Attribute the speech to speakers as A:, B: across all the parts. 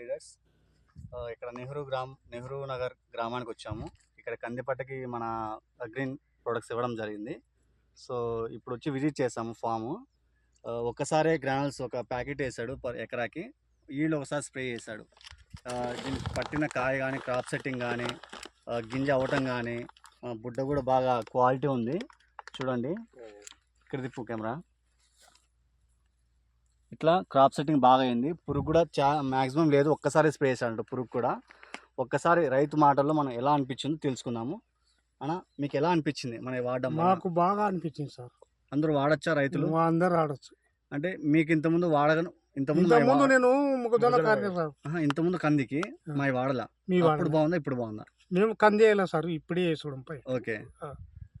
A: Leaders. ఇక్కడ Nehru gram Nehru Nagar గ్రామానికి వచ్చాము. ఇక్కడ కందిపట్టకి మన అగ్రీన్ ప్రొడక్ట్స్ ఇవ్వడం జరిగింది. సో ఇప్పుడు వచ్చి విజిట్ చేసాము ఫాము. ఒక్కసారే గ్రానల్స్ ఒక ప్యాకెట్ వేసాడు పర్ ఎకరాకి. ఈళ్ళు ఒకసారి స్ప్రే చేశాడు. దీనికి పట్టిన కాయ కానీ క్రాప్ సెట్టింగ్ కానీ గింజ అవ్వటం కానీ బుడ్డ కూడా బాగా క్వాలిటీ ఉంది. చూడండి. ఇక్కడ తిప్పు కెమెరా. ఇట్లా క్రాప్ సెట్టింగ్ బాగా అయింది. పురుగు కూడా చా మ్యాక్సిమం లేదు. ఒక్కసారి స్ప్రే చేశాడు పురుగు కూడా. ఒక్కసారి రైతు మాటల్లో మనం ఎలా అనిపించిందో తెలుసుకుందాము. అన్న మీకు ఎలా అనిపించింది? మన వాడడం?
B: మాకు బాగా అనిపించింది సార్.
A: అందరూ వాడచ్చా రైతులు?
B: మా అందరు ఆడొచ్చు
A: అంటే మీకు ఇంతకుముందు వాడగను ఇంతకుముందు
B: నేను
A: ఇంతకుముందు కందికి మా వాడల? అప్పుడు బాగుందా? ఇప్పుడు బాగుందా?
B: మేము కందేయాల సార్. ఇప్పుడే పై.
A: ఓకే.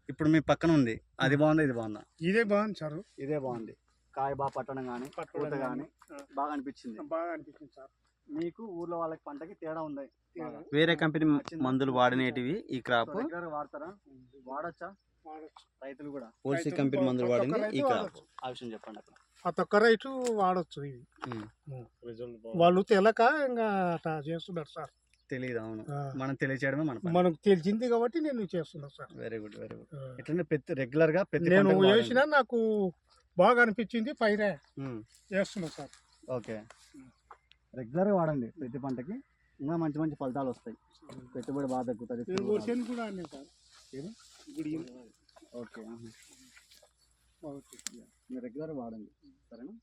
A: ఇప్పుడు మీ పక్కన ఉంది. అది బాగుందా? ఇది బాగుందా?
B: ఇదే బాగుంది సార్.
A: ఇదే బాగుంది. కాయ బాగా పట్టడం కానీ
B: పట్టడం
A: పూత కానీ. బాగా అనిపించింది.
B: బాగా అనిపించింది సార్.
A: మీకు ఊర్లో వాళ్ళకి పంటకి తేడా ఉంది.
C: వేరే కంపెనీ మందులు వాడినేటివి ఈ క్రాప్?
A: వాడతారా? వాడచ్చా?
B: వాడొచ్చు.
A: రైతులు కూడా.
C: పోల్సీ
B: రైతులు
C: కంపెనీ మందులు వాడింది ఈ క్రాప్.
B: వాడొచ్చు.
A: ఆ విషయం చెప్పండి అక్కడ.
B: ప్రతి ఒక్క రైతు వాడొచ్చు ఇది. వాళ్ళు తెలక ఇంకా అట్లా చేస్తున్నారు సార్.
A: తెలియదు అవును. మనం తెలియచేయడమే మన పని.
B: మనకు తెలిసింది కాబట్టి నేను చేస్తున్నా sir.
A: Very good very good.
B: ఆ.
A: ఎట్లనే ప్రతి రెగ్యులర్గా ప్రతి
B: నేను. వేసిన నాకు బాగా అనిపించింది పైరే. వేస్తున్నా సార్.
A: ఓకే. రెగ్యులర్గా వాడండి ప్రతి పంటకి. ఇంకా మంచి మంచి ఫలితాలు వస్తాయి. పెట్టుబడి బాగా తగ్గుతుంది.
B: కూడా సార్.
A: ఓకే. మీరు రెగ్యులర్ వాడండి. సరేనా?